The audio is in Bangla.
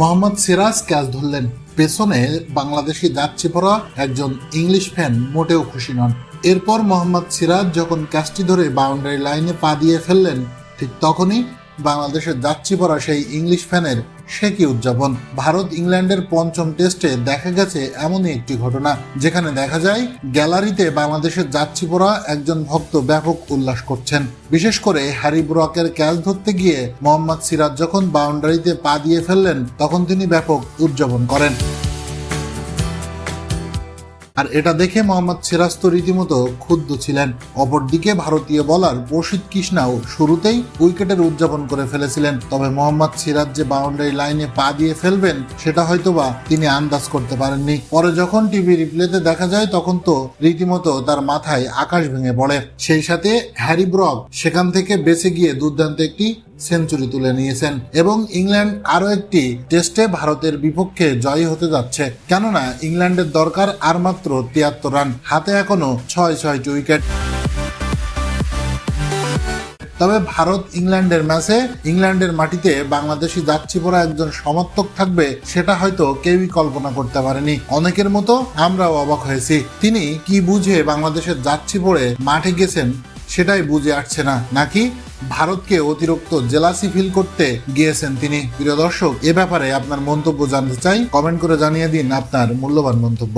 মোহাম্মদ সিরাজ ক্যাচ ধরলেন। পেছনে বাংলাদেশি যাচ্ছে পড়া একজন ইংলিশ ফ্যান মোটেও খুশি নন। এরপর মোহাম্মদ সিরাজ যখন ক্যাচটি ধরে বাউন্ডারি লাইনে পা দিয়ে ফেললেন, ঠিক তখনই বাংলাদেশের যাচ্ছি পড়া সেই ইংলিশ ফ্যানের সে কি উদযাপন? ভারত ইংল্যান্ডের পঞ্চম টেস্টে দেখা গেছে এমনই একটি ঘটনা, যেখানে দেখা যায় গ্যালারিতে বাংলাদেশের যাচ্ছি পড়া একজন ভক্ত ব্যাপক উল্লাস করছেন। বিশেষ করে হ্যারি ব্রকের ক্যাচ ধরতে গিয়ে মোহাম্মদ সিরাজ যখন বাউন্ডারিতে পা দিয়ে ফেললেন, তখন তিনি ব্যাপক উদযাপন করেন। আর এটা দেখে মোহাম্মদ সিরাজ তো রীতিমতো ক্ষুব্ধ ছিলেন। অপরদিকে ভারতীয় বলার প্রসিদ্ধ কৃষ্ণাও শুরুতেই উইকেটের উদযাপন করে ফেলেছিলেন। তবে মোহাম্মদ সিরাজ যে বাউন্ডারি লাইনে পা দিয়ে ফেলবেন, সেটা হয়তোবা তিনি আন্দাজ করতে পারেননি। পরে যখন টিভি রিপ্লেতে দেখা যায়, তখন তো রীতিমতো তার মাথায় আকাশ ভেঙে পড়ে। সেই সাথে হ্যারি ব্রক সেখান থেকে বেঁচে গিয়ে দুর্দান্ত একটি সেঞ্চুরি তুলে নিয়েছেন এবং ইংল্যান্ড আরও একটি টেস্টে ভারতের বিপক্ষে জয়ী হতে যাচ্ছে। কেননা ইংল্যান্ডের দরকার আর মাত্র তিয়াত্তর রান, হাতে এখনও ছয় ছয়টি উইকেট। তবে ভারত ইংল্যান্ডের ম্যাচে ইংল্যান্ডের মাটিতে বাংলাদেশি যাচ্ছি পড়া একজন সমর্থক থাকবে, সেটা হয়তো কেউই কল্পনা করতে পারেনি। অনেকের মতো আমরাও অবাক হয়েছি। তিনি কি বুঝে বাংলাদেশের যাচ্ছি পড়ে মাঠে গেছেন সেটাই বুঝে আসছে না। নাকি ভারতকে অতিরিক্ত জেলাসি ফিল করতে গিয়েছেন তিনি? প্রিয় দর্শক, এ ব্যাপারে আপনার মন্তব্য জানতে চাই। কমেন্ট করে জানিয়ে দিন আপনার মূল্যবান মন্তব্য।